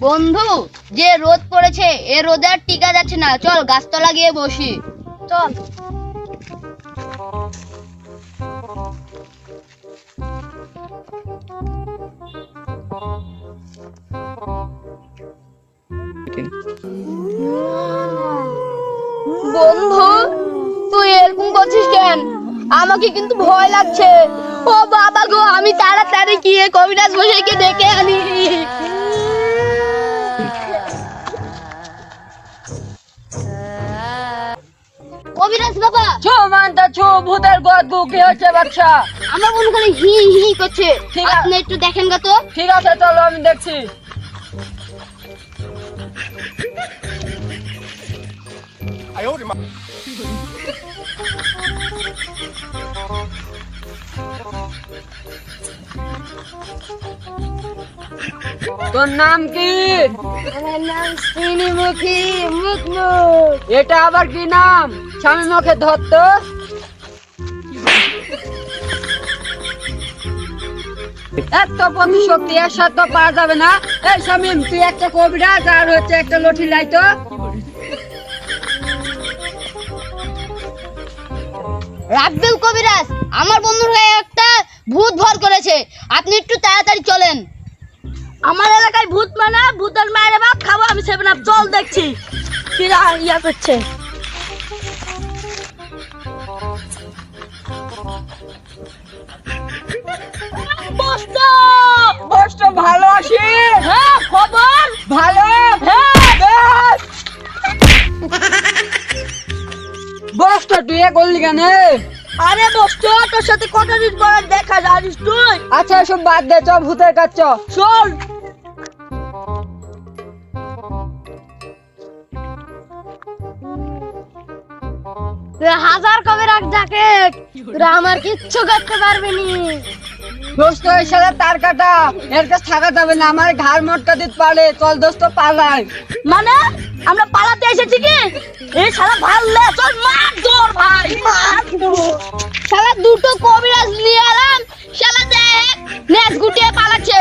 বন্ধু যে রোদ পড়েছে এ রোদে আর টিকা যাচ্ছে না। চল গাছতলা গিয়ে বসি। চল। বন্ধু তুই এরকম করছিস কেন? আমাকে কিন্তু ভয় লাগছে। ও বাবা গো আমি তাড়াতাড়ি গিয়ে কবিরাজ মশাইকে ডেকে আনি। কবিরাজ বাবা। ছু মানতা ছু ভূতের গদ গু কি হচ্ছে বাচ্চা আমার মনে করে হি হি করছে। ঠিক আছে। আপনি একটু দেখেন গা তো। ঠিক আছে চলো আমি দেখছি। তোর নাম কি? আমার নাম শ্রীনিমুখী মুখমুখ। এটা আবার কি নাম? স্বামী মুখে ধরত এত প্রতি শক্তি এর সাথে তো পারা যাবে না। এই শামিম তুই একটা কবিরাজ আর হচ্ছে একটা লঠি লাইতো রাব্বিল কবিরাজ আমার বন্ধুর হয়ে একটা ভূত ভর করেছে। আপনি একটু তাড়াতাড়ি চলেন। আমার এলাকায় ভূত মানে ভূতের মায়ের বাপ খাব আমি সেভেন আপ জল দেখছি। কিরা ইয়া করছে? বস্ত! বস্ত ভালো আছিস হ্যাঁ খবর? ভালো। হ্যাঁ। বস্ত তুই এ করলি কেন? আরে বস্ত তোর সাথে কত দিন পরে দেখা জানিস তুই? আচ্ছা এসব বাদ দে চ ভূতের কাজ চল হাজার কবিরাজ যাকে তোরা আমার কিচ্ছু করতে পারবি নি। দোস্ত এর সাথে তার কাটা এর কাছে থাকা যাবে না আমার ঘাড় মটকা দিতে পারে। চল দোস্ত পালাই। মানে? আমরা পালাতে এসেছি কি? এই সারা ভাল্লে চল মার তোর ভাই মার শালা দুটো কবিরাজ নিয়ে এলাম শালা দেখ নেস গুটিয়ে পালাচ্ছে।